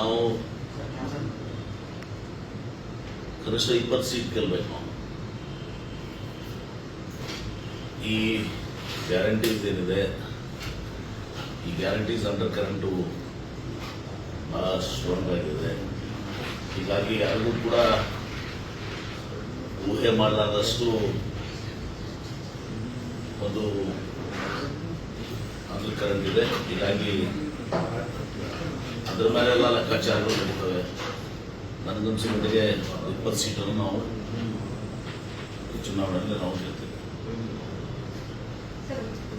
ನಾವು ಕನಿಷ್ಠ ಇಪ್ಪತ್ತು ಸೀಟ್ ಗೆಲ್ಬೇಕು ಈ ಗ್ಯಾರಂಟೀಸ್ ಏನಿದೆ, ಈ ಗ್ಯಾರಂಟೀಸ್ ಅಂಡರ್ ಕರೆಂಟು ಬಹಳ ಸ್ಟ್ರಾಂಗ್ ಆಗಿದೆ. ಹೀಗಾಗಿ ಯಾರಿಗೂ ಕೂಡ ಊಹೆ ಮಾಡಲಾದಷ್ಟು ಒಂದು ಅಂಡರ್ ಕರೆಂಟ್ ಇದೆ. ಹೀಗಾಗಿ ಅದರ ಮೇಲೆಲ್ಲ ಲೆಕ್ಕಾಚಾರಗಳು ನಡೀತವೆ. ನನಗನ್ಸಿ ಮಟ್ಟಿಗೆ ಇಪ್ಪತ್ತು ಸೀಟನ್ನು ನಾವು ಈ ಚುನಾವಣೆಯಲ್ಲಿ ನಾವು ಗೆಲ್ತೀವಿ.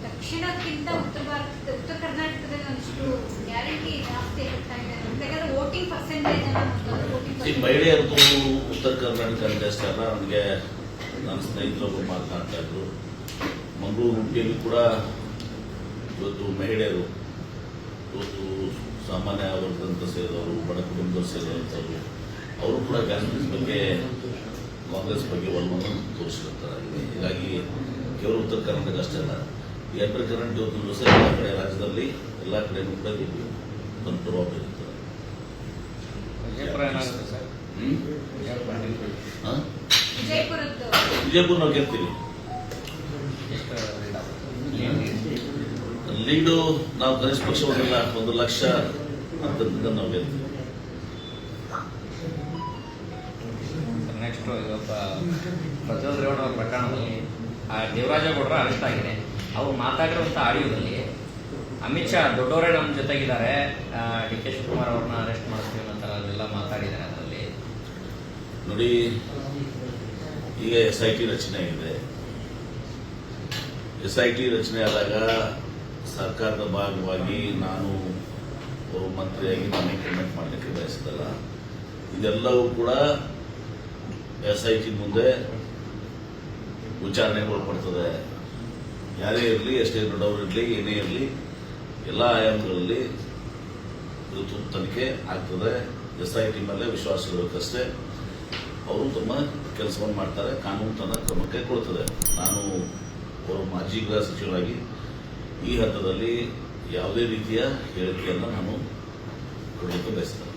ದಕ್ಷಿಣಕ್ಕಿಂತ ಉತ್ತರ ಭಾರತ ಉತ್ತರ ಕರ್ನಾಟಕದಲ್ಲಿ ಒಂದಿಷ್ಟು ಗ್ಯಾರಂಟಿ ಜಾಸ್ತಿ ಆಗ್ತಾ ಇದೆ. ಬೇಕಾದ್ರೆ ವೋಟಿಂಗ್ ಪರ್ಸೆಂಟೇಜ್ ಈ ಮಹಿಳೆಯರದು ಉತ್ತರ ಕರ್ನಾಟಕ ಅಂತ ಅಷ್ಟೇ ಅಲ್ಲ. ನನಗೆ ನನ್ನ ಸ್ನೇಹಿತರೊಬ್ಬರು ಮಾತನಾಡ್ತಾ ಇದ್ರು. ಮಂಗಳೂರು ಉಡುಪಿಯಲ್ಲಿ ಕೂಡ ಇವತ್ತು ಮಹಿಳೆಯರು ಇವತ್ತು ಸಾಮಾನ್ಯ ವರ್ಗದಂತ ಸೇರಿದವರು ಬಡ ಕುಟುಂಬದವರು ಸೇರಿದಂಥವ್ರು ಅವರು ಕೂಡ ಕಾಂಗ್ರೆಸ್ ಬಗ್ಗೆ ಕಾಂಗ್ರೆಸ್ ಬಗ್ಗೆ ಒಲವನ್ನು ತೋರಿಸಿರ್ತಾರೆ ಹೀಗಾಗಿ ಕೇವಲ ಉತ್ತರ ಕರ್ನಾಟಕ ಅಷ್ಟೇ ಅಲ್ಲ ಏಪ್ರಿಲ್ ಕರ್ನಾಟಕ ಕರೆಂಟ್ ಇವತ್ತು ದಿವಸ ಎಲ್ಲ ಕಡೆ ರಾಜ್ಯದಲ್ಲಿ ಎಲ್ಲ ಕಡೆನೂ ಕೂಡ ಇದು ಒಂದು ಪ್ರಭಾವ ಬೀರುತ್ತದೆ ವಿಜಯಪುರ ನಾವು ಗೆಲ್ತೀವಿ. ಲೀಡು ನಾವು ಕನಿಷ್ಠ ಪಕ್ಷ ಒಂದು ಒಂದು ಲಕ್ಷ ಅಂತದಿಂದ ನಾವು ಗೆಲ್ತೀವಿ ನೆಕ್ಸ್ಟ್ ಇವತ್ತ ಪ್ರಜ್ವಲ್ ರೇವಣ್ಣ ಅವರ ಪ್ರಕರಣದಲ್ಲಿ ಆ ದೇವರಾಜಗೌಡರ ಅರೆಸ್ಟ್ ಆಗಿದೆ. ಅವ್ರು ಮಾತಾಡಿರುವಂಥ ಆಡಿಯೋದಲ್ಲಿ ಅಮಿತ್ ಶಾ ದೊಡ್ಡವರೇ ನಮ್ಮ ಜೊತೆಗಿದ್ದಾರೆ. ಡಿ ಕೆ ಶಿವಕುಮಾರ್ ಅವ್ರನ್ನ ಅರೆಸ್ಟ್ ಮಾಡ್ತೀವಿ ಅಂತ ಥರ ಅದೆಲ್ಲ ಮಾತಾಡಿದ್ದಾರೆ ಅದರಲ್ಲಿ. ನೋಡಿ ಈಗ ಎಸ್ ಐ ಟಿ ರಚನೆ ಆಗಿದೆ. ಎಸ್ ಐ ಟಿ ರಚನೆ ಆದಾಗ ಸರ್ಕಾರದ ಭಾಗವಾಗಿ ನಾನು ಮಂತ್ರಿಯಾಗಿ ನಾನು ಕಮೆಂಟ್ ಮಾಡಲಿಕ್ಕೆ ಬಯಸಿದಲ್ಲ. ಇದೆಲ್ಲವೂ ಕೂಡ ಎಸ್ ಐ ಟಿ ಮುಂದೆ ವಿಚಾರಣೆಗೆ ಒಳಪಡ್ತದೆ ಯಾರೇ ಇರಲಿ, ಎಷ್ಟೇ ದೊಡ್ಡವರು ಇರಲಿ, ಏನೇ ಇರಲಿ, ಎಲ್ಲ ಆಯಾಮಗಳಲ್ಲಿ ಇದು ತನಿಖೆ ಆಗ್ತದೆ. ಎಸ್ ಐ ಟಿ ಮೇಲೆ ವಿಶ್ವಾಸ ಇರಬೇಕಷ್ಟೇ ಅವರು ತಮ್ಮ ಕೆಲಸವನ್ನು ಮಾಡ್ತಾರೆ. ಕಾನೂನು ತನ್ನ ಕ್ರಮಕ್ಕೆ ಕೊಡ್ತದೆ. ನಾನು ಅವರು ಮಾಜಿ ಗೃಹ ಸಚಿವರಾಗಿ ಈ ಹಂತದಲ್ಲಿ ಯಾವುದೇ ರೀತಿಯ ಹೇಳಿಕೆಯನ್ನು ನಾನು ಕೊಡಲಿಕ್ಕೆ ಬಯಸ್ತೇನೆ.